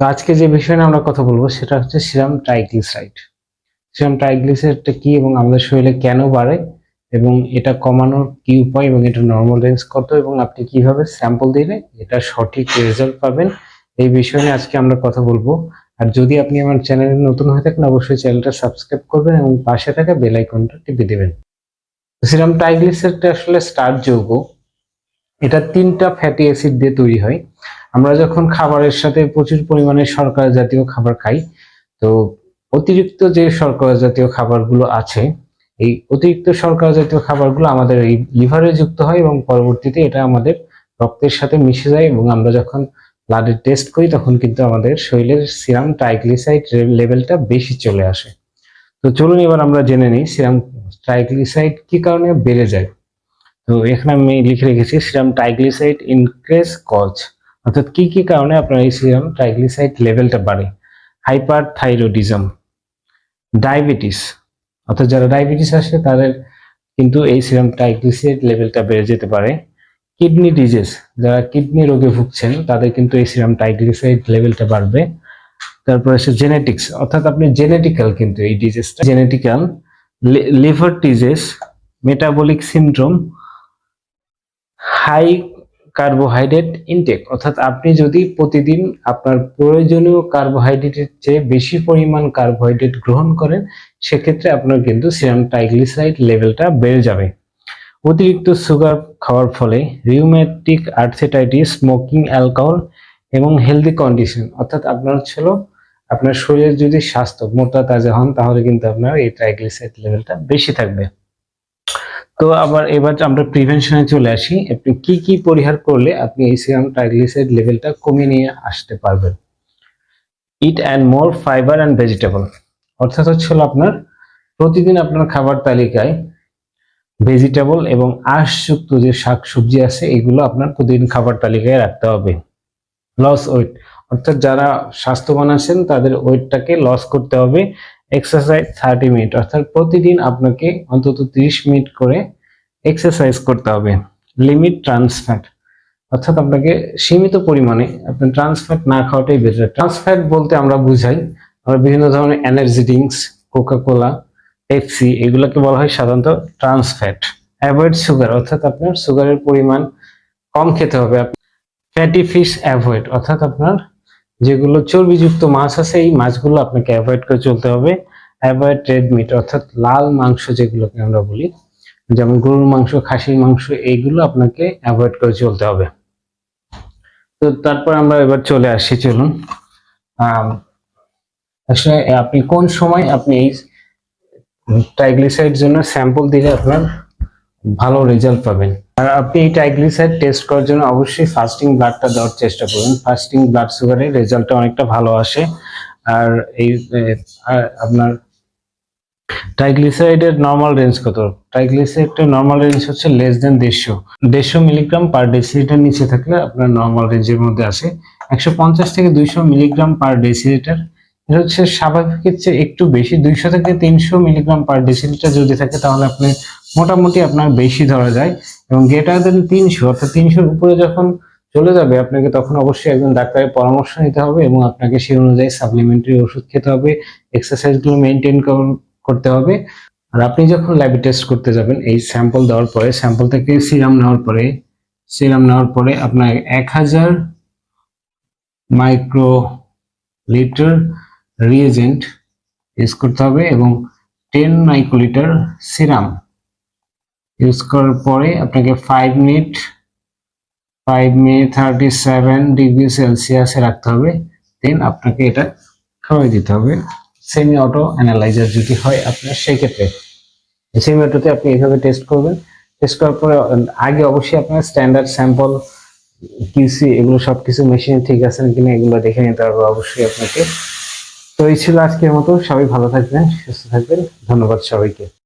তো আজকে যে বিষয় নিয়ে আমরা কথা বলব সেটা হচ্ছে সিরাম ট্রাইগ্লিসারাইড সিরাম ট্রাইগ্লিসারাইডটা কি এবং আমাদের শরীরে কেন বাড়ে এবং এটা কমানোর কি উপায় এবং এটা নর্মাল রেঞ্জ কত এবং আপনি কীভাবে স্যাম্পল দিলে এটা সঠিক রেজাল্ট পাবেন, এই বিষয় নিয়ে আজকে আমরা কথা বলব। আর যদি আপনি আমার চ্যানেলে নতুন হয়ে থাকেন, অবশ্যই চ্যানেলটা সাবস্ক্রাইব করবেন এবং পাশে থাকা বেল আইকনটা টিপে দিবেন। সিরাম ট্রাইগ্লিসারাইডটা আসলে স্টার্চ যৌগ। এটা তিনটা ফ্যাটি অ্যাসিড দিয়ে তৈরি হয়। আমরা যখন খাবারের সাথে প্রচুর পরিমাণে শর্করা জাতীয় খাবার খাই, তো অতিরিক্ত যে শর্করা জাতীয় খাবারগুলো আছে, এই অতিরিক্ত শর্করা জাতীয় খাবারগুলো আমাদের এই লিভারে যুক্ত হয় এবং পরবর্তীতে এটা আমাদের রক্তের সাথে মিশে যায় এবং আমরা যখন ব্লাডের টেস্ট করি, তখন কিন্তু আমাদের শরীরের সিরাম ট্রাইগ্লিসাইড লেভেলটা বেশি চলে আসে। তো চলুন এবার আমরা জেনে নিই সিরাম ট্রাইগ্লিসাইড কি কারণে বেড়ে যায়। তো এখানে আমি লিখে রেখেছি, সিরাম ট্রাইগ্লিসাইড ইনক্রিজ কজ অর্থাৎ কি কি কারণে আপনার এই সিরাম ট্রাইগ্লিসাইড লেভেলটা বাড়ে? হাইপার থাইরয়েডিজম ডায়াবেটিস অর্থাৎ যারা ডায়াবেটিস আসে, তাদের কিন্তু এই সিরাম ট্রাইগ্লিসাইড লেভেলটা বেড়ে যেতে পারে। কিডনি ডিজিজ যারা কিডনি রোগে ভুগছেন, তাদের কিন্তু এই সিরাম ট্রাইগ্লিসাইড লেভেলটা বাড়বে। তারপর আছে জেনেটিক্স অর্থাৎ আপনি জেনেটিক্যাল কিন্তু এই ডিজিজটা genetical liver disease metabolic syndrome high carbohydrate intake অর্থাৎ আপনি যদি প্রতিদিন আপনার প্রয়োজনীয় কার্বোহাইড্রেটের চেয়ে বেশি পরিমাণ কার্বোহাইড্রেট গ্রহণ করেন, সেক্ষেত্রে আপনার কিন্তু সিরাম ট্রাইগ্লিসারাইড লেভেলটা বেড়ে যাবে। অতিরিক্ত সুগার খাওয়ার ফলে রিউমেটিক আর্থেটাইটিস স্মোকিং অ্যালকোহল এবং হেলদি কন্ডিশন অর্থাৎ আপনার ছিল, আপনার শরীরের যদি স্বাস্থ্য মোটা তাজা হন, তাহলে কিন্তু আপনার এই ট্রাইগ্লিসারাইড লেভেলটা বেশি থাকবে। তো আবার এবার আমরা প্রিভেনশনে চলে আসি। আপনি কি কি পরিহার করলে আপনি এই সিরাম ট্রাইগ্লিসারাইড লেভেলটা কমিয়ে নিয়ে আসতে পারবেন? Eat and more fibre and vegetable অর্থাৎ হচ্ছে আপনার প্রতিদিন আপনার খাবার তালিকায় ভেজিটেবল এবং আঁশযুক্ত যে শাক সবজি আছে, এগুলো আপনার প্রতিদিন খাবার তালিকায় রাখতে হবে। লস ওয়েট অর্থাৎ যারা স্বাস্থ্যবান আছেন, তাদের ওয়েটটাকে লস করতে হবে। এক্সারসাইজ থার্টি মিনিট অর্থাৎ প্রতিদিন আপনাকে অন্তত তিরিশ মিনিট করে এক্সারসাইজ করতে হবে। লিমিট ট্রান্সফ্যাট অর্থাৎ আপনাকে সীমিত পরিমাণে আপনার ট্রান্সফ্যাট না খাওয়াটাই বেটার ট্রান্সফ্যাট বলতে আমরা বুঝাই, আমরা বিভিন্ন ধরনের energy drinks Coca Cola Pepsi এগুলোকে বলা হয় সাধারণত ট্রান্সফ্যাট অ্যাভয়েড সুগার অর্থাৎ আপনার সুগারের পরিমাণ কম খেতে হবে। ফ্যাটি ফিশ অ্যাভয়েড অর্থাৎ আপনার যেগুলো চর্বিযুক্ত মাছ আছে, এই মাছগুলো আপনাকে অ্যাভয়েড করে চলতে হবে। অ্যাভয়েড রেড মিট অর্থাৎ লাল মাংস যেগুলোকে আমরা বলি, যেমন গরুর মাংস, খাসির মাংস, এইগুলো আপনাকে অ্যাভয়েড করে চলতে হবে। তো তারপর আমরা এবার চলে আসি, চলুন। আসলে আপনি কোন সময় আপনি এই ট্রাইগ্লিসাইড জন্য স্যাম্পল দিলে আপনার ভালো রেজাল্ট পাবেন? আর আপনি এই ট্রাইগ্লিসাইড টেস্ট করার জন্য অবশ্যই ফাস্টিং ব্লাডটা দেওয়ার চেষ্টা করুন। ফাস্টিং ব্লাড সুগারের রেজাল্টটা অনেকটা ভালো আসে। আর এই আপনার ট্রাইগ্লিসারাইডের নর্মাল রেঞ্জ কত? ট্রাইগ্লিসারাইডের নর্মাল রেঞ্জ হচ্ছে লেস দেন দেড়শো। দেড়শো মিলিগ্রাম পার ডেসিলিটার নিচে থাকলে আপনার নর্মাল রেঞ্জের মধ্যে আসে। একশো পঞ্চাশ থেকে দুইশো মিলিগ্রাম পার ডেসিলিটার এটা হচ্ছে স্বাভাবিকের চেয়ে একটু বেশি। দুইশো থেকে তিনশো মিলিগ্রাম পার ডেসিলিটার যদি থাকে তাহলে আপনি মোটামুটি আপনার বেশি ধরা যায় এবং গ্রেটার দেন তিনশো, অর্থাৎ তিনশোর উপরে যখন চলে যাবে, আপনাকে তখন অবশ্যই একজন ডাক্তারের পরামর্শ নিতে হবে এবং আপনাকে সেই অনুযায়ী সাপ্লিমেন্টারি ওষুধ খেতে হবে এক্সারসাইজগুলো মেনটেন করতে হবে। আর আপনি যখন ল্যাবে টেস্ট করতে যাবেন, এই স্যাম্পল দেওয়ার পরে স্যাম্পল থেকে সিরাম নেওয়ার পরে সিরাম নেওয়ার পরে আপনার এক হাজার মাইক্রো লিটার রিয়েজেন্ট ইউজ করতে হবে এবং টেন মাইক্রোলিটার সিরাম ইউজ করার পরে আপনাকে five minute five minute thirty seven degree সেলসিয়াসে রাখতে হবে। দেন আপনাকে এটা খাওয়াই দিতে হবে। সেমি অটো অ্যানালাইজার যদি হয় আপনার সেই ক্ষেত্রে সেমি অটোতে আপনি এইভাবে টেস্ট করবেন। টেস্ট করার পরে, আগে অবশ্যই আপনার স্ট্যান্ডার্ড স্যাম্পল কিউসি এগুলো সব কিছু মেশিন ঠিক আছে কিনা এগুলো দেখে নিতে হবে। অবশ্যই আপনাকে। তো এই ছিল আজকের মতো। সবাই ভালো থাকবেন, সুস্থ থাকবেন। ধন্যবাদ সবাইকে।